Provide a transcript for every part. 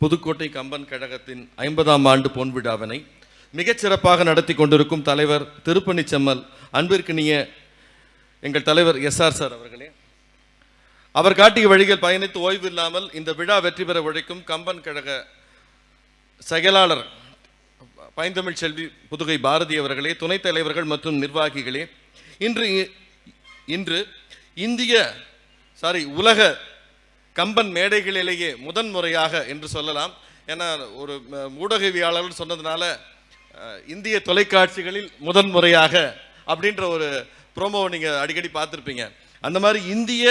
புதுக்கோட்டை கம்பன் கழகத்தின் ஐம்பதாம் ஆண்டு பொன் விழாவினை மிகச்சிறப்பாக நடத்தி கொண்டிருக்கும் தலைவர் திருப்பணிச்செம்மல் அன்பிற்கினிய எங்கள் தலைவர் எஸ்ஆர் சார் அவர்களே. அவர் காட்டிய வழிகள் பயணித்து ஓய்வு இல்லாமல் இந்த விழா வெற்றி பெற உழைக்கும் கம்பன் கழக செயலாளர் பைந்தமிழ் செல்வி புதுகை பாரதி அவர்களே துணைத் தலைவர்கள் மற்றும் நிர்வாகிகளே இன்று இன்று இந்திய சாரி உலக கம்பன் மேடைகளிலேயே முதன் முறையாக என்று சொல்லலாம். ஏன்னா ஒரு ஊடகவியாளர் சொன்னதுனால இந்திய தொலைக்காட்சிகளில் முதன் முறையாக அப்படின்ற ஒரு ப்ரோமோவை நீங்கள் அடிக்கடி பார்த்துருப்பீங்க. அந்த மாதிரி இந்திய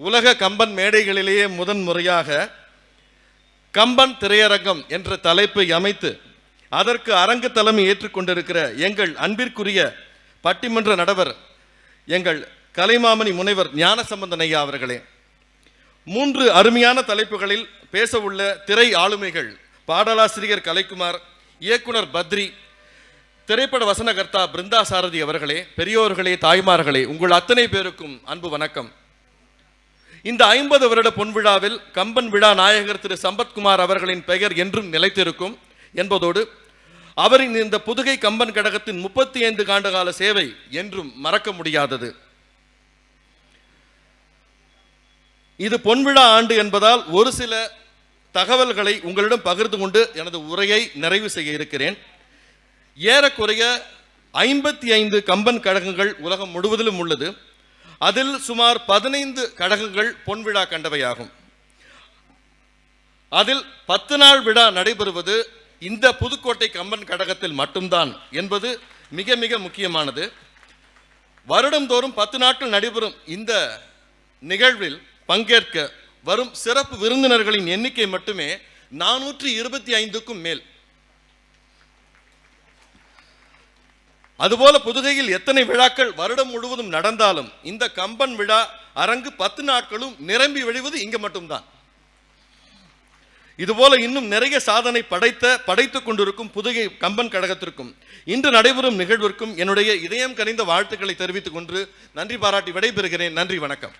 உலக கம்பன் மேடைகளிலேயே முதன் முறையாக கம்பன் திரையரங்கம் என்ற தலைப்பை அமைத்து அதற்கு அரங்கு தலைமை ஏற்றுக்கொண்டிருக்கிற எங்கள் அன்பிற்குரிய பட்டிமன்ற நடவர் எங்கள் கலைமாமணி முனைவர் ஞானசம்பந்தன் ஐயா அவர்களே மூன்று அருமையான தலைப்புகளில் பேச உள்ள திரை ஆளுமைகள் பாடலாசிரியர் கலைக்குமார் இயக்குனர் பத்ரி திரைப்பட வசனகர்த்தா பிருந்தா சாரதி அவர்களே பெரியோர்களே தாய்மார்களே உங்கள் அத்தனை பேருக்கும் அன்பு வணக்கம். இந்த ஐம்பது வருட பொன்விழாவில் கம்பன் விழா நாயகர் திரு சம்பத்குமார் அவர்களின் பெயர் என்றும் நிலைத்திருக்கும் என்பதோடு அவரின் இந்த புதுகை கம்பன் கழகத்தின் முப்பத்தி ஐந்து ஆண்டு கால சேவை என்றும் மறக்க முடியாதது. இது பொன்விழா ஆண்டு என்பதால் ஒரு சில தகவல்களை உங்களிடம் பகிர்ந்து கொண்டு எனது உரையை நிறைவு செய்ய இருக்கிறேன். ஏறக்குறைய ஐம்பத்தி ஐந்து கம்பன் கழகங்கள் உலகம் முழுவதிலும் உள்ளது. அதில் சுமார் பதினைந்து கழகங்கள் பொன்விழா கண்டவையாகும். அதில் பத்து நாள் விழா நடைபெறுவது இந்த புதுக்கோட்டை கம்பன் கழகத்தில் மட்டும்தான் என்பது மிக மிக முக்கியமானது. வருடந்தோறும் பத்து நாட்கள் நடைபெறும் இந்த நிகழ்வில் பங்கேற்க வரும் சிறப்பு விருந்தினர்களின் எண்ணிக்கை மட்டுமே நானூற்றி இருபத்தி ஐந்துக்கும் மேல். அதுபோல புதுகையில் எத்தனை விழாக்கள் வருடம் முழுவதும் நடந்தாலும் இந்த கம்பன் விழா அரங்கு பத்து நாட்களும் நிரம்பி வழிவது இங்கு மட்டும்தான். இதுபோல இன்னும் நிறைய சாதனை படைத்த படைத்துக் கொண்டிருக்கும் புதுகை கம்பன் கழகத்திற்கும் இன்று நடைபெறும் நிகழ்விற்கும் என்னுடைய இதயம் கனிந்த வாழ்த்துக்களை தெரிவித்துக் கொண்டு நன்றி பாராட்டி விடைபெறுகிறேன். நன்றி வணக்கம்.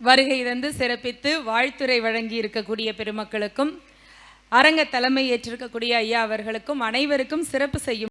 வருகை தந்து சிறப்பித்து வாழ்த்துரை வழங்கி இருக்கக்கூடிய பெருமக்களுக்கும் அரங்க தலைமை ஏற்றிருக்கக்கூடிய ஐயா அவர்களுக்கும் அனைவருக்கும் சிறப்பு செய்யும்